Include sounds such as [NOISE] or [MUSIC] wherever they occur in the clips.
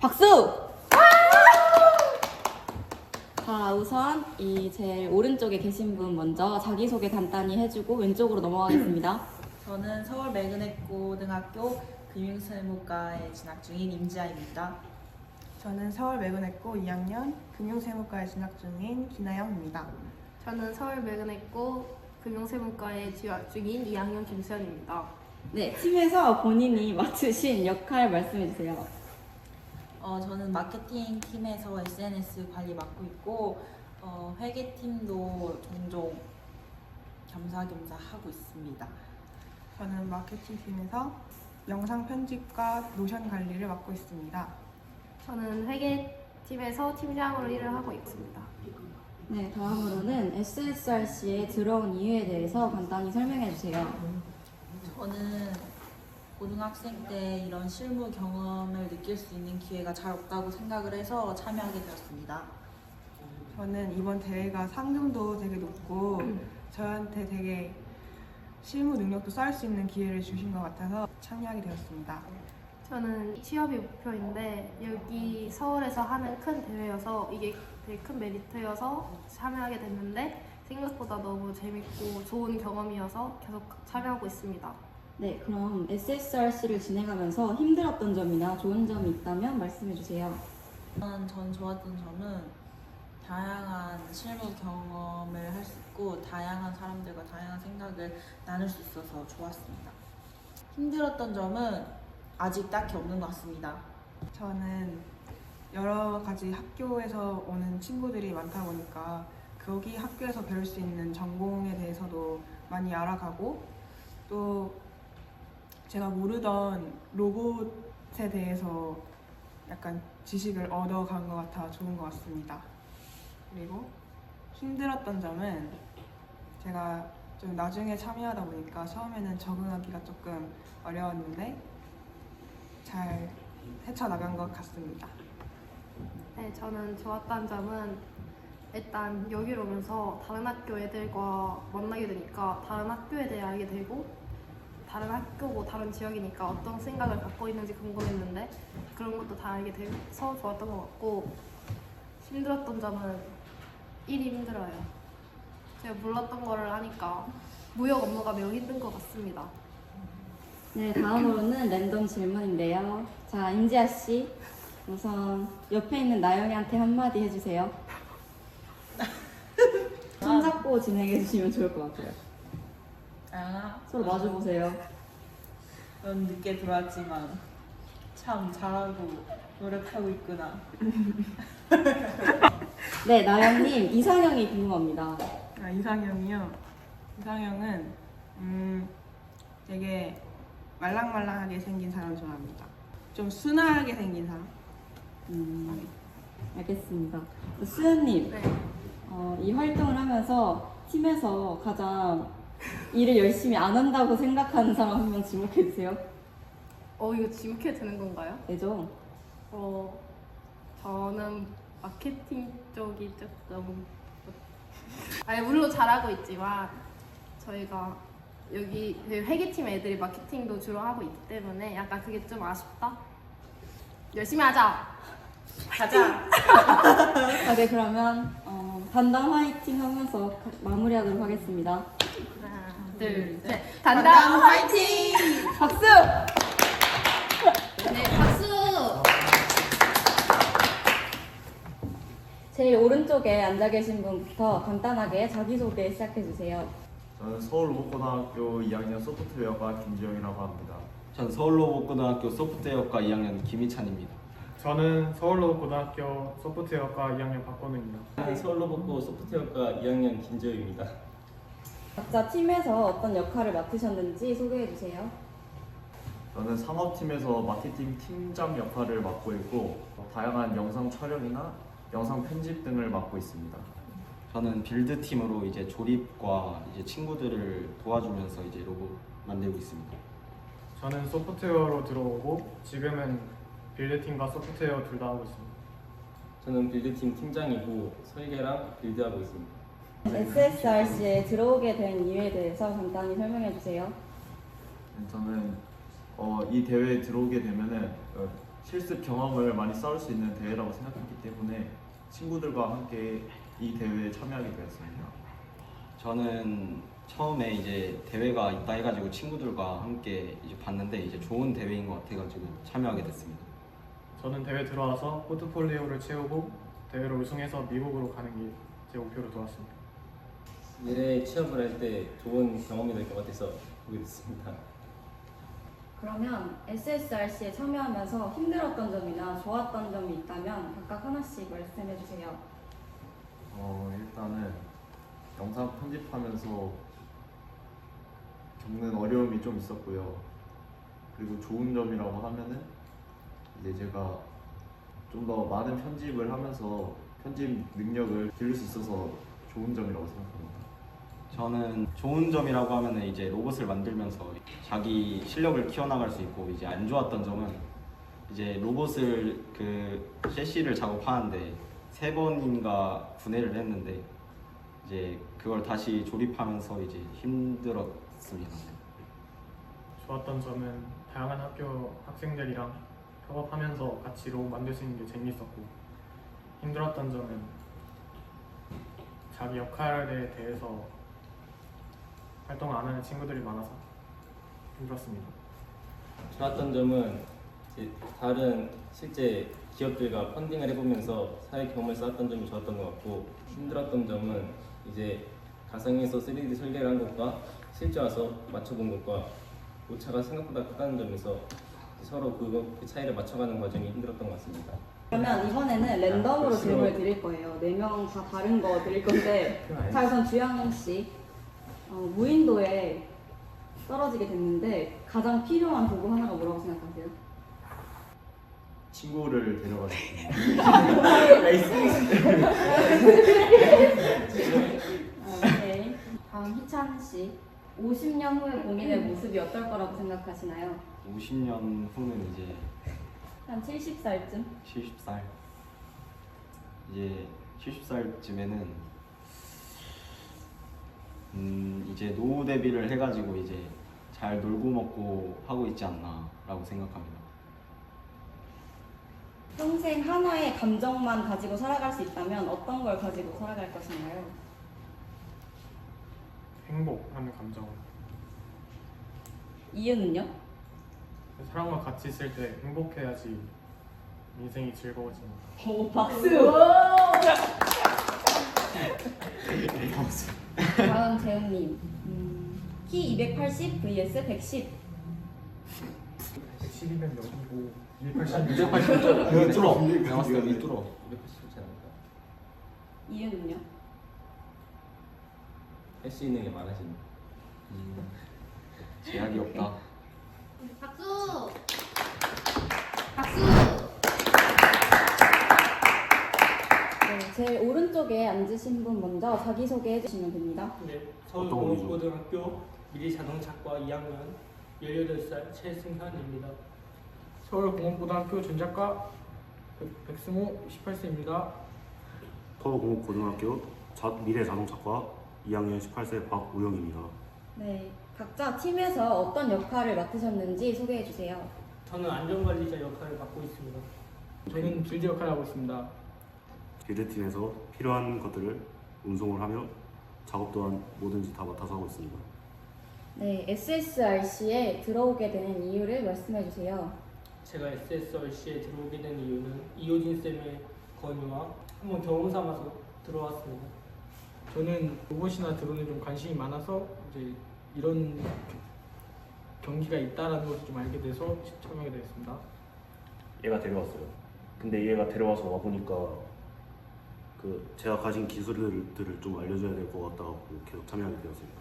박수! 자, 우선 이 제일 오른쪽에 계신 분 먼저 자기소개 간단히 해주고 왼쪽으로 넘어가겠습니다. [CLEARS THROAT] 저는 서울 매그넷 고등학교 금융실무과에 진학 중인 임지아입니다. 저는 서울 매그넷고 2학년 금융세무과에 진학 중인 김나영입니다. 저는 서울 매그넷고 금융세무과에 재학 중인 2학년 김수현입니다. 네, 팀에서 본인이 맡으신 역할 말씀해주세요. 어, 저는 마케팅 팀에서 SNS 관리 맡고 있고 어, 회계팀도 종종 겸사겸사 하고 있습니다. 저는 마케팅팀에서 영상 편집과 노션 관리를 맡고 있습니다. 저는 회계팀에서 팀장으로 일을 하고 있습니다. 네, 다음으로는 SSRC에 들어온 이유에 대해서 간단히 설명해 주세요. 저는 고등학생 때 이런 실무 경험을 느낄 수 있는 기회가 잘 없다고 생각을 해서 참여하게 되었습니다. 저는 이번 대회가 상금도 되게 높고 저한테 되게 실무 능력도 쌓을 수 있는 기회를 주신 것 같아서 참여하게 되었습니다. 저는 취업이 목표인데 여기 서울에서 하는 큰 대회여서 이게 되게 큰 메리트여서 참여하게 됐는데 생각보다 너무 재밌고 좋은 경험이어서 계속 참여하고 있습니다. 네, 그럼 SSRC를 진행하면서 힘들었던 점이나 좋은 점이 있다면 말씀해 주세요. 우선 전 좋았던 점은 다양한 실무 경험을 할 수 있고 다양한 사람들과 다양한 생각을 나눌 수 있어서 좋았습니다. 힘들었던 점은 아직 딱히 없는 것 같습니다. 저는 여러 가지 학교에서 오는 친구들이 많다 보니까 거기 학교에서 배울 수 있는 전공에 대해서도 많이 알아가고 또 제가 모르던 로봇에 대해서 약간 지식을 얻어간 것 같아 좋은 것 같습니다. 그리고 힘들었던 점은 제가 좀 나중에 참여하다 보니까 처음에는 적응하기가 조금 어려웠는데 잘 헤쳐나간 것 같습니다. 네, 저는 좋았던 점은 일단 여기로 오면서 다른 학교 애들과 만나게 되니까 다른 학교에 대해 알게 되고 다른 학교고 다른 지역이니까 어떤 생각을 갖고 있는지 궁금했는데 그런 것도 다 알게 돼서 좋았던 것 같고 힘들었던 점은 일이 힘들어요. 제가 몰랐던 거를 하니까 무역 업무가 매우 힘든 것 같습니다. 네, 다음으로는 랜덤 질문인데요. 자, 임지아 씨, 우선 옆에 있는 나영이한테 한마디 해주세요. [LAUGHS] 손잡고 진행해 주시면 좋을 것 같아요. 아, 서로 마주 보세요. 넌 늦게 들어왔지만 참 잘하고 노력하고 있구나. [LAUGHS] 네, 나영님 이상형이 궁금합니다. 아, 이상형이요. 이상형은 음, 되게 말랑말랑하게 생긴 사람 좋아합니다. 좀 순하게 생긴 사람. 음, 알겠습니다. 수현님, 네. 어, 이 활동을 하면서 팀에서 가장 일을 열심히 안 한다고 생각하는 사람 한명 지목해 주세요. 어 이거 지목해도 되는 건가요? 되죠? 어 저는 마케팅 쪽이 조금 아니 물론 잘하고 있지만 저희가 여기 그 회계팀 애들이 마케팅도 주로 하고 있기 때문에 약간 그게 좀 아쉽다. 열심히 하자. 가자. [LAUGHS] 아, 네, 그러면 어, 단단 화이팅 하면서 가- 마무리하도록 하겠습니다. 둘, 셋. 단단 화이팅! 박수! 네, 박수! 제일 오른쪽에 앉아 계신 분부터 간단하게 자기소개 시작해 주세요. 저는 서울로봇고등학교 2학년 소프트웨어과 김지영이라고 합니다. 전 서울로봇고등학교 소프트웨어과 2학년 김희찬입니다. 저는 서울로고등학교 소프트웨어과 2학년 박건우입니다. 저는 서울로봇고 소프트웨어과 2학년 김재우입니다. 각자 팀에서 어떤 역할을 맡으셨는지 소개해 주세요. 저는 상업팀에서 마케팅 팀장 역할을 맡고 있고 다양한 영상 촬영이나 영상 편집 등을 맡고 있습니다. 저는 빌드 팀으로 이제 조립과 이제 친구들을 도와주면서 이제 로봇 만들고 있습니다. 저는 소프트웨어로 들어오고 지금은 빌드 팀과 소프트웨어 둘 다 하고 있습니다. 저는 빌드 팀 팀장이고 설계랑 빌드하고 있습니다. SSRC에 들어오게 된 이유에 대해서 간단히 설명해 주세요. 저는 어, 이 대회에 들어오게 되면은 어, 실습 경험을 많이 쌓을 수 있는 대회라고 생각했기 때문에 친구들과 함께 이 대회에 참여하게 되었습니다. 저는 처음에 이제 대회가 있다 해가지고 친구들과 함께 이제 봤는데 이제 좋은 대회인 것 같아가지고 참여하게 됐습니다. 저는 대회 들어와서 포트폴리오를 채우고 대회를 우승해서 미국으로 가는 게 제 목표로 두었습니다. 미래에 취업을 할 때 좋은 경험이 될 것 같아서 보게 됐습니다. 그러면 SSRC에 참여하면서 힘들었던 점이나 좋았던 점이 있다면 각각 하나씩 말씀해 주세요. 어, 일단은 영상 편집하면서 겪는 어려움이 좀 있었고요. 그리고 좋은 점이라고 하면은 이제 제가 좀 더 많은 편집을 하면서 편집 능력을 기를 수 있어서 좋은 점이라고 생각합니다. 저는 좋은 점이라고 하면은 이제 로봇을 만들면서 자기 실력을 키워나갈 수 있고 이제 안 좋았던 점은 이제 로봇을 그 셰시를 작업하는데 세 번인가 분해를 했는데 이제 그걸 다시 조립하면서 이제 힘들었습니다. 좋았던 점은 다양한 학교 학생들이랑 협업하면서 같이 로봇 만들 수 있는 게 재밌었고 힘들었던 점은 자기 역할에 대해서 활동을 안 하는 친구들이 많아서 힘들었습니다. 좋았던 점은 다른 실제 기업들과 펀딩을 해보면서 사회 경험을 쌓았던 점이 좋았던 것 같고 힘들었던 점은 이제 가상에서 3D 설계를 한 것과 실제 와서 맞춰본 것과 오차가 생각보다 크다는 점에서 서로 그거 그 차이를 맞춰가는 과정이 힘들었던 것 같습니다. 그러면 이번에는 랜덤으로 싫어. 질문을 드릴 거예요. 네 명 다 다른 거 드릴 건데 [LAUGHS] 자 우선 주영 씨 어, 무인도에 떨어지게 됐는데 가장 필요한 도구 하나가 뭐라고 생각하세요? 친구를 데려가겠습니다. 아, 네. 다음 희찬 씨 50년 후의 본인의 모습이 어떨 거라고 생각하시나요? 50년 후는 이제 한 70살쯤? 70살 이제 70살쯤에는 음 이제 노후 대비를 해가지고 이제 잘 놀고 먹고 하고 있지 않나라고 생각합니다. 평생 하나의 감정만 가지고 살아갈 수 있다면 어떤 걸 가지고 살아갈 것인가요? 행복하는 감정 이유는요? 사람과 같이 있을 때 행복해야지 인생이 즐거워집니다. 오 박수! [LAUGHS] 다 음 재훈님 음, 키280 vs 110 110이면 몇이고 280이면 이거 뚫어. 내가 봤을 때 이거 뚫어. 280 않을까? 이유는요? 할 수 있는 게 많아지는. 음, 제약이 없다. 박수! 박수! 네, 제일 오른쪽에 앉으신 분 먼저 자기소개 해 주시면 됩니다 네, 서울공업고등학교 미래자동차과 2학년 18살 최승현입니다. 서울공업고등학교 전작가 백- 백승호 18세입니다. 서울공업고등학교 자- 미래자동차과 2학년 18세 박우영입니다. 네, 각자 팀에서 어떤 역할을 맡으셨는지 소개해 주세요 저는 안전관리자 역할을 맡고 있습니다. 저는 빌드 역할을 하고 있습니다. 빌드팀에서 필요한 것들을 운송을 하며 작업 또한 뭐든지 다 맡아서 하고 있습니다. 네, SSRC에 들어오게 된 이유를 말씀해 주세요 제가 SSRC에 들어오게 된 이유는 이호진 쌤의 권유와 한번 경험 삼아서 들어왔습니다. 저는 로봇이나 드론에 좀 관심이 많아서 이제 이런 경기가 있다라는 것을 좀 알게 돼서 참여하게 되었습니다. 얘가 데려왔어요. 근데 얘가 데려와서 와 보니까 그 제가 가진 기술들을 좀 알려줘야 될 것 같다고 계속 참여하게 되었습니다.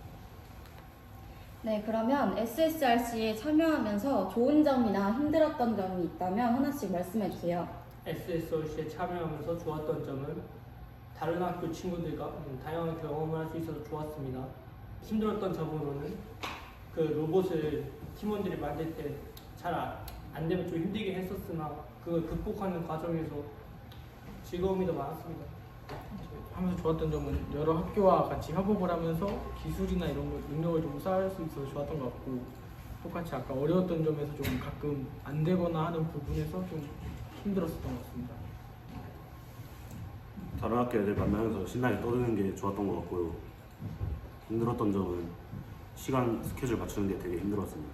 네, 그러면 SSRC에 참여하면서 좋은 점이나 힘들었던 점이 있다면 하나씩 말씀해 주세요 SSRC에 참여하면서 좋았던 점은 다른 학교 친구들과 음, 다양한 경험을 할 수 있어서 좋았습니다. 힘들었던 점으로는 그 로봇을 팀원들이 만들 때 잘 안 되면 좀 힘들게 했었으나 그걸 극복하는 과정에서 즐거움이 더 많았습니다. 하면서 좋았던 점은 여러 학교와 같이 협업을 하면서 기술이나 이런 거 능력을 좀 쌓을 수 있어서 좋았던 것 같고 똑같이 아까 어려웠던 점에서 좀 가끔 안 되거나 하는 부분에서 좀 힘들었었던 것 같습니다. 다른 학교 애들 만나면서 신나게 떠드는 게 좋았던 것 같고요. 힘들었던 점은 시간 스케줄 맞추는 게 되게 힘들었습니다.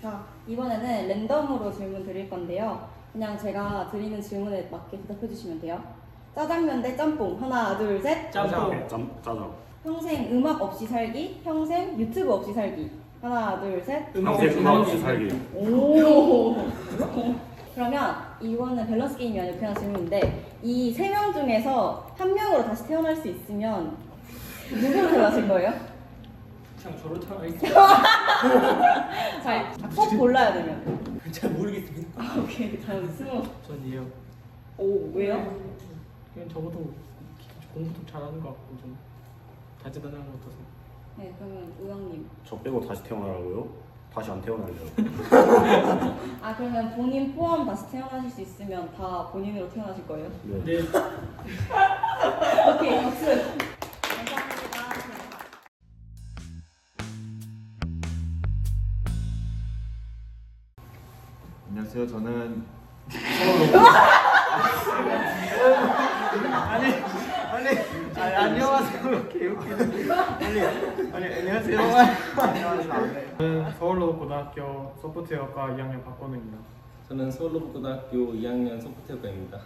자, 이번에는 랜덤으로 질문 드릴 건데요. 그냥 제가 드리는 질문에 맞게 대답해 주시면 돼요. 짜장면 대 짬뽕. 하나, 둘, 셋. 짬뽕. 짬, 짜장. 평생 음악 없이 살기. 평생 유튜브 없이 살기. 하나, 둘, 셋. 평생 음악 없이 살기. 오. [LAUGHS] 그러면 이거는 밸런스 게임이 아니라 그냥 질문인데 이 세 명 중에서 한 명으로 다시 태어날 수 있으면 누구로 태어나실 거예요? 그냥 저로 태어나겠습니다. [LAUGHS] 잘, 꼭 골라야 되면. 잘 모르겠습니다. 아, 오케이. 다음 스무. 전 이해요. 오, 왜요? 그냥 저보다 공부도 잘하는 것 같고 좀 다재다능한 것 같아서. 네, 그러면 우영님. 저 빼고 다시 태어나라고요? 다시 안 태어날래요. 아, 그러면 본인 포함 다시 태어나실 수 있으면 다 본인으로 태어나실 거예요? 네. 네. 오케이, 박수. 감사합니다. 안녕하세요. 저는 아니 아니 안녕하세요 개웃기는 아니 안녕하세요 안녕하세요 저는 서울로고등학교 소프트웨어과 2학년 박건우입니다. 저는 서울로고등학교 2학년 소프트웨어과입니다.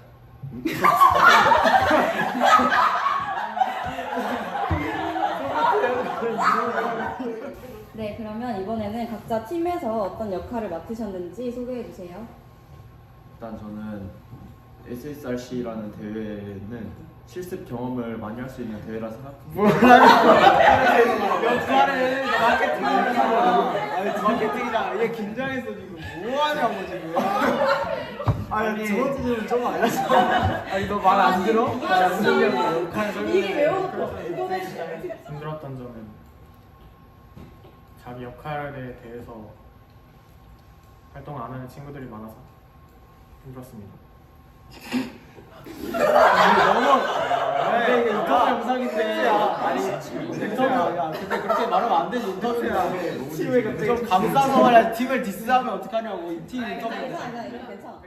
네, 그러면 이번에는 각자 팀에서 어떤 역할을 맡으셨는지 소개해 주세요. 일단 저는 SSRC라는 대회는 실습 경험을 많이 할 수 있는 대회라 생각합니다. 역할을 마케팅이잖아 아니 마케팅이잖아 얘 긴장해서 지금 뭐 하냐고 지금. 아니 두 번째 질문 좀 알렸어 아니 너 말 안 들어? 말안 들려고 역할? 설명해 이게 외워. 힘들었던 점은 자기 역할에 대해서 활동 안 하는 친구들이 많아서 힘들었습니다. 이게 인터뷰 영상인데 아니 인터뷰 야 근데 그렇게 말하면 안 되지 팀을 좀 감싸서 말해 팀을 디스하면 어떡하냐고 아, 인터뷰 괜찮아, 괜찮아.